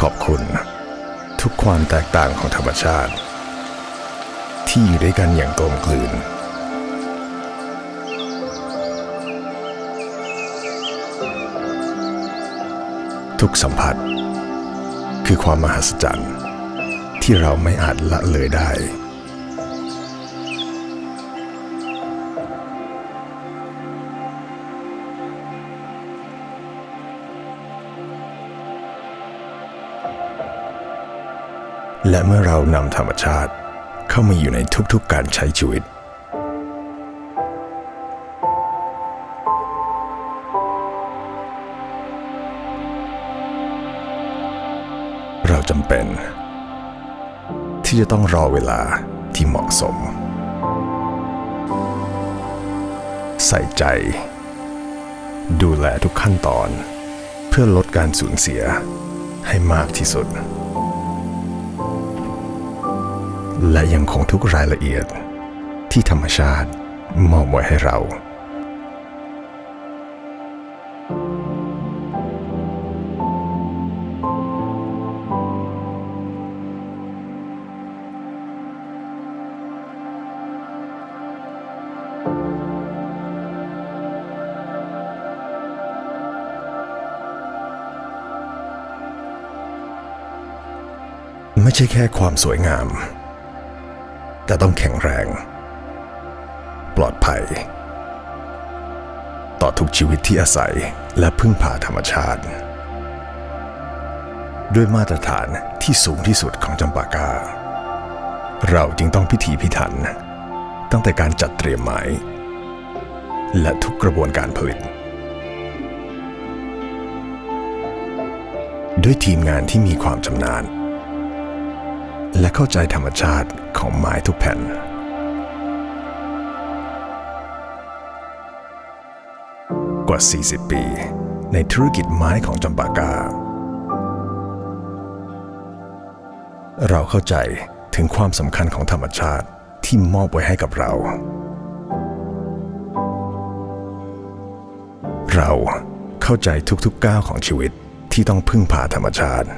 ขอบคุณ ทุกความแตกต่างของธรรมชาติ ที่อยู่ด้วยกันอย่างกลมกลืนทุกสัมผัส คือความมหัศจรรย์ ที่เราไม่อาจละเลยได้ และเมื่อเรานำธรรมชาติเข้ามาอยู่ในทุกๆการใช้ชีวิต เราจำเป็น ที่จะต้องรอเวลาที่เหมาะสม ใส่ใจ ดูแลทุกขั้นตอน เพื่อลดการสูญเสียให้มากที่สุด และยังคงทุกรายละเอียด ที่ธรรมชาติมอบไว้ให้เราไม่ใช่แค่ความสวยงาม แต่ต้องแข็งแรง ปลอดภัย ต่อทุกชีวิตที่อาศัยและพึ่งพาธรรมชาติ ด้วยมาตรฐานที่สูงที่สุดของจำปากา เราจึงต้องพิถีพิถัน ตั้งแต่การจัดเตรียมไม้ และทุกกระบวนการผลิตด้วยทีมงานที่มีความชำนาญ และเข้าใจธรรมชาติของไม้ทุกแผ่น กว่า 40 ปี ในธุรกิจไม้ของจำปากา เราเข้าใจถึงความสำคัญของธรรมชาติที่มอบไว้ให้กับเรา เราเข้าใจทุกๆก้าวของชีวิตที่ต้องพึ่งพาธรรมชาติ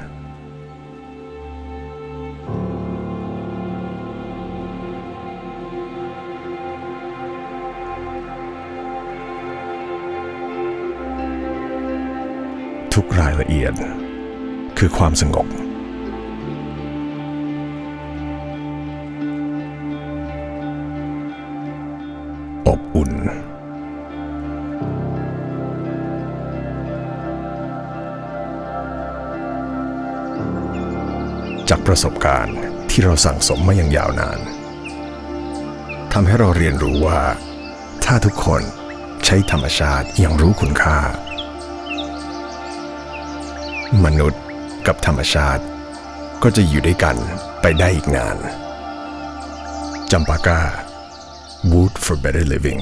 ทุกรายละเอียด คือความสงบ อบอุ่น จากประสบการณ์ที่เราสั่งสมมาอย่างยาวนานทำให้เราเรียนรู้ว่า ถ้าทุกคนใช้ธรรมชาติอย่างรู้คุณค่า มนุษย์กับธรรมชาติ ก็จะอยู่ด้วยกันไปได้อีกนานจำปาก้า Wood for Better Living